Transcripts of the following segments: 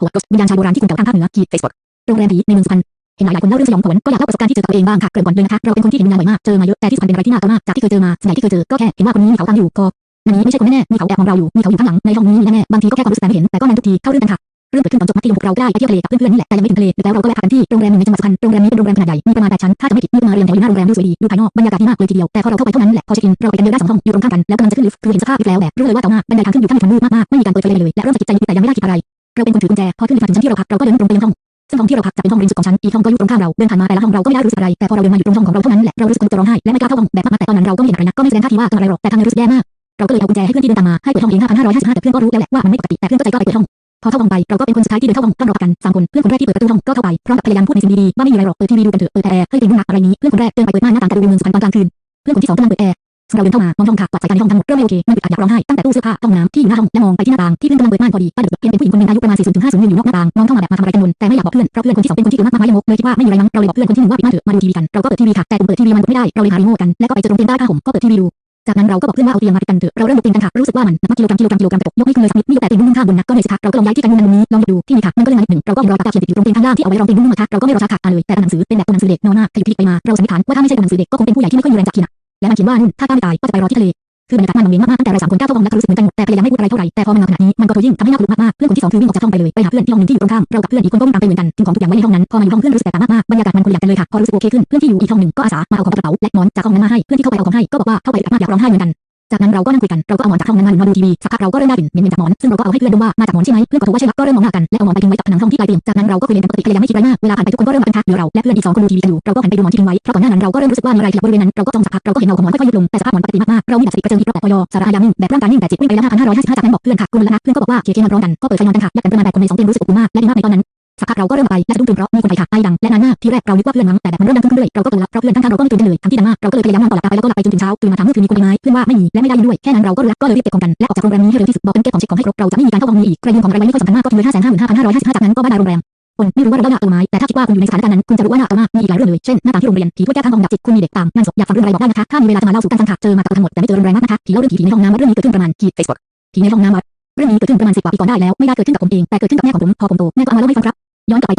หดวิญญาณชายโบราณที่คุณเก่าทางภาคเหนือขีดเฟซบุ๊กโรงแรมผีในเมืองสุพรรณเห็นหลายหลายคนเล่าเรื่องสยองขวัญก็อยากเล่าประสบการณ์ที่เจอกับตัวเองบ้างค่ะเกริ่นก่อนเลยนะคะเราเป็นคนที่เห็นวิญญาณบ่อยมากเจอมาเยอะแต่ที่สุพรรณเป็นอะไรที่น่ากลัวมากจากที่เคยเจอมาส่วนใหญ่ที่เคยเจอก็แค่เห็นว่าคนนี้มีเขาตั้งอยู่ก็อันนี้ไม่ใช่คนแน่ๆมีเขาแอบมองเราอยู่มีเขาอยู่ข้างหลังในห้องนี้มีแน่ๆบางทีก็แค่ความรู้สึกแต่ไม่เห็นแต่ก็นานทุกทีเข้าเรื่องกันค่ะเรื่องเกิดขึ้นตอนจบมัธยมหกเราได้ไปเที่ยวทะเลกับเพื่อนๆนี่แหละแต่ยังไม่ถึงทะเลแล้วเราก็แวะพักกันที่โรงแรมหนึ่งในจังหวัดสุพรรณโรงแรมนี้เป็นโรงแรมขนาดใหญ่มีประมาณแปดชั้นถ้าจะไม่ผิดมีประมาณเรียงแถวอยู่หน้าโรงแรมดูสวยดีดูภายนอกบรรยากาศดีมากเลยทีเดียวแต่พอเราเข้าไปเท่านั้นแหละพอเช็คอินเราไปกันเดียวได้สองห้องอยู่ตรงข้ามกันแล้วกำลังจะขึ้นลิฟต์คือเห็นสภาพลิฟต์แล้วแบบรู้เลยว่าเก่ามากบันไดทางขึ้นอยู่ข้างถนนมืดมากๆไม่มีการเปิดไฟเลยและเริ่มสะกิดใจนิดแต่ยังไม่ได้คิดอะไร เราเป็นคนถือกุญแจ พอขึ้นลิฟต์มาถึงชั้นที่เราพัก เราก็เดินตรงไปยังห้อง ซึ่งห้องที่เราพักจะเป็นห้องเริมสุดของชั้น อีกห้องก็อยู่ตรงข้ามเรา เดินผ่านมาแต่ละห้องเราก็ไม่ได้รู้สึกอะไร แต่พอเราเดินมาอยู่ตรงห้องของเราเท่านั้นแหละ เรารู้สึกจะร้องไห้ และไม่กล้าเข้าห้องแบบมากๆแต่ตอนนั้นเราก็ไม่เห็นอะไรนะก็ไม่แสดงท่าทีว่าทำอะไรหรอก แต่ทางในรู้สึกแย่มาก เราก็เลยเอากุญแจให้เพื่อนที่เดินตามมา ให้เปิดห้องเอง5,555แต่เพื่อนก็รู้แล้วแหละว่ามันไม่ปกติ แต่เพื่อนก็ใจกล้าไปเปิดห้องพอเข้าห้องไปเราก็เป็นคนสุดท้ายที่เดินเข้าห้องต้องรอกันสามคนเพื่อนคนแรกที่เปิดประตูห้องก็เข้าไปพร้อมกับพยายามพูดในเสียงดีๆว่าไม่มีอะไรหรอกเปิดทีวีดูกันเถอะเปิดแอร์ให้เพลงนักอะไรนี้เพื่อนคนแรกเดินไปเปิดม่านหน้าต่างกระดูเมืองสุพรรณตอนกลางคืนเพื่อนคนที่สองกำลังเปิดแอร์เราเดินเข้ามามองห้องค่ะกวาดสายตาในห้องทั้งหมดเริ่มไม่โอเคมันอึดอัดอยากร้องไห้ตั้งแต่ตู้เสื้อผ้าห้องน้ำที่อยู่หน้าห้องและมองไปที่หน้าต่าง ที่เพื่อนกำลังเปิดม่านพอดีป้าเด็กเป็นผู้หญิงคนหนึงอายุประมาณ40ถึง50ยืนอยู่นอกหน้าต่างมองเข้ามาแบบมาทำอะไรกันบนแต่ไม่อยากบอกเพื่อนเพราะเพื่อนคนที่สองเป็นคนที่อึมากมากไม้ยมกเลยคิดว่าไม่มีอะไรมั้งเราเลยบอกเพื่อนคนที่หนึ่งว่าปิดม่านเถอะมาดูทีวีกันเราก็เปิดทีวีค่ะแต่ผมเปิดทีวีมันกดไม่ได้เราเลยหารีโมทกันแล้วก็ไปเจอตรงเตียงใต้ผ้าห่มก็เปิดทีวีดูจากนั้นเราก็บอกเพื่อนว่าเอาเตียงมาติดกันเถอะเราเริ่มยกเตียงกันค่ะรู้สึกว่ามันหนักกิโลกรัมกิโลกรัมกิโลกรัมกระจกยกไม่ขึ้นเลยสักนิดนี่ยกแต่เตียงนุ่งข้างบนนะก็เลยสิคะเราก็ลองย้ายที่กันมุมนี้ลองดูที่นี่ค่ะมันก็เลยมานิดหนึ่งเราก็รอยปากเขียนติดอยู่ตรงเตียงข้างล่างที่เอาไว้รองเตียงนุ่งนะคะเราก็ไม่รอช้าค่ะอ่านเลยแต่ตัวหนังสือเป็นแบบตัวหนังสือเด็กนอนหน้าขยุกขยิกไปมาเราสันนิษฐานว่าถ้าไม่ใช่ตัวหนังสือเด็กก็คงเป็นผู้ใหญ่ที่ไม่ค่อยมีแรงจับขีนะและมันเขียนว่านู่นถ้าข้าไม่ตายก็จะไปรอที่ทะเล คือบรรยากาศมันวังเวงมากๆตั้งแต่เราสามคนก้าวเข้าห้องและก็รู้สึกเหมือนกันหมดแต่พยายามไม่พูดอะไรเท่าไหร่แต่พอมันมาขนาดนี้มันก็ตัวยิ่งทำให้น่ากลัวมากๆเพื่อนคนที่สองคือวิ่งออกจากห้องไปเลยไปหาเพื่อนที่ห้องหนึ่งที่อยู่ตรงข้ามเรากับเพื่อนอีกคนก็วิ่งตามไปเหมือนกันทิ้งของทุกอย่างไว้ในห้องนั้นพอมาอยู่ห้องเพื่อนรู้สึกแตกต่างมากๆบรรยากาศมันคนละอย่างกันเลยค่ะพอรู้สึกโอเคขึ้นเพื่อนที่อยู่อีกห้องหนึ่งก็อาสามาเอาของกระเป๋าและหมอนจากห้องนั้นมาให้เพื่อนที่เข้าไปเอาของให้ก็บอกว่าเข้าไปอึดอัดมากอยากร้องไห้เหมือนกัน จากนั้นเราก็นั่งคุยกัน เราก็เอาหมอนจากห้องนั้นมามาดูทีวี สักพักเราก็เริ่มได้กลิ่นเหม็นๆจากหมอน ซึ่งเราก็เอาให้เพื่อนดมว่ามาจากหมอนใช่ไหมเพื่อนก็ถูกว่าใช่ครับก็เริ่มมองหน้ากัน และเอาหมอนไปทิ้งไว้กับผนังห้องที่ปลายเตียง จากนั้นเราก็คุยเล่นกันปกติพยายามไม่คิดอะไรมาก เวลาผ่านไปทุกคนก็เริ่มมากันทักเหลือเราและเพื่อนอีกสองคนดูทีวีกันอยู่ เราก็หันไปดูหมอนที่ทิ้งไว้ เพราะก่อนหน้านั้นเราก็เริ่มรู้สึกว่ามีอะไรขยับริเวณนั้น เราก็จ้องสักพักเราก็เห็นเงาของหมอนค่อยๆยุบลง แต่สภาพหมอนปกติมากๆ เรามีดับสติกระเจิงที่รอบปอยสาระอายามิ่งแบบร่างกายนิ่งแต่จิตวิ่งไปแล้ว5,555จากนั้นบอกเพื่อนค่ะกลุ่มล้วนะเพื่อนก็บอกว่าเคเคมันร้อนกันก็เปิดไฟนอนกันค่ะแยกกันประมาณแปดคนในสองเตียงรู้สึกอบอุ่นมากและดีมากในตอนนั้น สักพักเราก็เริ่มไปและสะดุ้งตื่นเพราะมีคนไฟค่ะไอดังและนานมากทีแรกเราคิดว่าเพื่อนมั้งแต่แบบมันเริ่มดังขึ้นเรื่อยเราก็กลัวล้วเพราะเพื่อนข้างๆเราก็ไม่ตื่นกันเลยทั้งที่ดังมากเราก็เลยพยายามนอนต่อหลับตาไปแล้วก็หลับไปจนถึงเช้าตื่นมาถามเมื่อคืนมีคนไหมเพื่อนว่าไม่มีและไม่ได้ยินด้วยแค่นั้นเราก็รู้ล้วก็เลยรีบเก็บของกันและออกจากโรงแรมนี้ให้เร็วที่สุดบอกกันเก็บของเช็คของให้ครบเราจะไม่มีการเข้าห้องนี้อีกใครยืมของอะไรไว้ไม่ค่อยสำคัญมากก็ทิ้งไว้ห้าแสนห้าหมื่นห้าพันห้าร้อยห้าสิบห้าจากนั้นก็บ้านโรงแรมคนไม่รู้ว่าเราหนักตัวไหมแต่ถ้าคิดว่าคุณอยู่ในสถานการณ์นั้นคุณจะรู้ว่าหนักตัวมากมีอีกหลายเรื่องเลยเช่นหน้าต่างที่โรงเรียนผีถ้วยแก้วข้างห้องดับจิตคุณมีเด็กตามงานศพอยากฟังเรื่องอะไรบอกได้นะคะถ้ามีเวลาจะมาเล่าสู่กันฟังค่ะเจอมากับทั้งหมดแต่ไม่เจอรุนแรงมากนะคะผีเล่าเรื่องผีในห้องน้ำเรื่องนี้เกิดขึ้นประมาณขีดเฟซบุ๊กผีในห้องน้ำเรื่องนี้เกิดขึ้นประมาณสิบกว่าปีก่อนได้แล้วไม่ได้เกิดขึ้นกับผมเองแต่เกิดขึ้นกับแม่ของผมพอผมโตแม่ก็เอามาเล่าให้ฟังครับ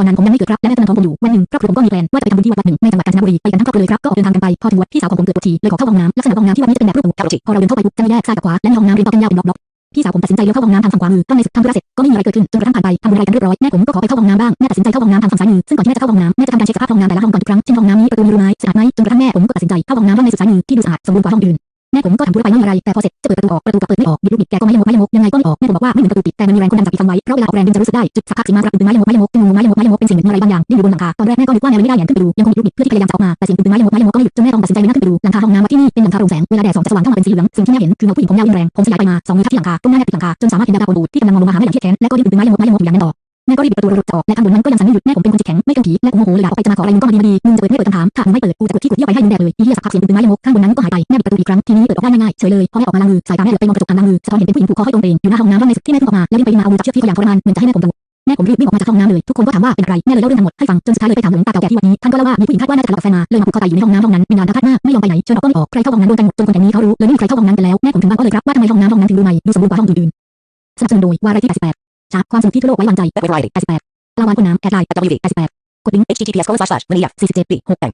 นั้นผมยังไม่เกิดครับและแม่กำลังท้องผมอยู่วันหนึ่งครอบครัวผมก็มีแพลนว่าจะไปทำบุญที่วัดหนึ่งในจังหวัดกาญจนบุรีไปกันทั้งครอบครัวเลยครับก็ออกเดินทางกันไปพอถึงวัดพี่สาวของผมเกิดปวดฉี่เลยขอเข้าห้องน้ำลักษณะห้องน้ำที่วัดนี้จะเป็นแบบรูปหมูพอเราเดินเข้าไปปุ๊บจะมีแยกซ้ายกับขวาและในห้องน้ำเรียงต่อกันยาวเป็นบล็อกพี่สาวผมตัดสินใจเลี้ยวเข้าห้องน้ำทางฝั่งขวามือก็ในสุดทำธุระเสร็จก็ไม่มีอะไรเกิดขึ้นจนกระทั่งผ่านไปทำบุญอะไรกันเรียบร้อยแม่ผมก็ขอไปเข้าห้องน้ำบ้างแม่ตัดสินใจเข้าห้องน้ำทางฝั่งซ้ายมือซึ่งก่อนที่แม่จะเข้าห้องน้ำแม่จะทำการเช็คสภาพห้องน้ำแต่ละห้องก่อนทุกครั้งเช่นห้องน้ำนี้ประตูมีรูไหมสะอาดไหมจนกระทั่งแม่ผมก็ตัดสินใจเข้าห้องน้ำห้องในสุดซ้ายมือที่ดูสะอาดสมบูรณ์กว่าห้องอื่นแม่ผมก็ทำธุระไปไม่มีอะไรแต่พอเสร็จจะเปิดประตูออกประตูกลับเปิดไม่ออกบิดลูกบิดแกก็ไม่ยงกไม่ยงกยังไงก็ไม่ออกแม่ผมบอกว่าไม่เหมือนประตูปิดแต่มันมีแรงกดดันจากปิดฟังไว้เพราะเวลาออกแรงดึงจะรู้สึกได้จุดสักพักสีมารับดึงไม้ยงกไม้ยงกดึงไม้ย สิ่งเหมือนอะไรบางอย่างที่อยู่บนหลังคาตอนแรกแม่ก็นึกว่าแนวไม่ได้อย่างขึ้นไปดูยังคงลูกบิดเพื่อที่พยายามจะออกมาแต่สิ่งดึงไม้ยังงกไม้ยังงกก็ไม่หยุดจนแม่ต้องตัดสินใจเลยนะขึ้นไปดูหลังคาห้องน้ำวัดที่นี่เป็นหลังคาโปร่งแสงเวลาแดดส่องจะสว่างเข้ามาเป็นสีเหลืองสิ่งที่แม่เห็นคือเงาผู้หญิงผมยาวแรงผมสยายไปมาสองมือทับที่หลังคาก้มหน้าแนบติดหลังคาจนสามารถเห็นดาดาบนบูดที่กำลังมองลงมาหาแม่อย่างเครียดแค้นและก็รีบดึงไม้ยังงกไม้ยังกอยู่อย่างนั้นต่อแม่ก็รีบปิดประตูรถจะออกและข้างบนนั้นก็ยังสั่นไม่หยุดแม่ผมเป็นคนจิตแข็งไม่กลัวผีและผมโมโหเลยด่าออกไปจะมาขออะไรมึงก็มาดีมาดีมึงจะเปิดไม่เปิดคำถามถ้ามึงไม่เปิดกูจะกดที่กดเยี่ยวไปให้มึงแดกเลยอีเหี้ยสักพักเสียงดึงไม้ยังงกข้างบนนั้นก็หายไปแม่ปิดประตูอีกครั้งทีนี้เปิดออกได้ง่ายๆเฉยเลยพอแม่ออกมาล้างมือสายตาแม่เหลือไปมองกระจกอ่างล้างมือสะท้อนเห็นเป็นผู้หญิงผูกคอห้อยตรงเตงอยู่หน้าห้องน้ำห้องในสุดที่แม่เพิ่งออกมาแล้ววิ่งไปมาเอามือจับเชือกที่เขาอย่างทรมานเหมือนจะให้แม่ผมดูแม่ ผมรีบวิ่งออกมาจากห้องน้ำเลย ทุกคนก็ถามว่าเป็นอะไร แม่เลยเล่าเรื่องทั้งหมดให้ฟัง จนสุดท้ายเลยไปถามหลวงตาเก่าแก่ที่วัดนี้ ท่านก็เล่าว่ามีผู้หญิงคาดว่าน่าจะทะเลาะกับแฟนมา เลยมาผูกคอตายอยู่ในห้องน้ำห้องนั้น มีนานทัดมากไม่ยอมไปไหน จนออกก็ไม่ออก ใครเข้าห้องนั้นโดนกันหมด จนคนแถวนี้เขารู้เลยไม่มีใครเข้าห้องนั้นกันแล้ว แม่ผมถึงบ้านก็เลยครับว่าทำไมห้องน้ำห้องนั้นถึงดูใหม่ ดูสมบูรณ์กว่าห้องอื่นๆสนับสนุนโดยวาไรที่88จากความสนุกที่ทั่วโลกไว้วางใจ88ลาวานคนน้ำแอดไลน์ w 88กดลิงก์ https colon slash slash วันนี้อยาก47 ปี6แต่ง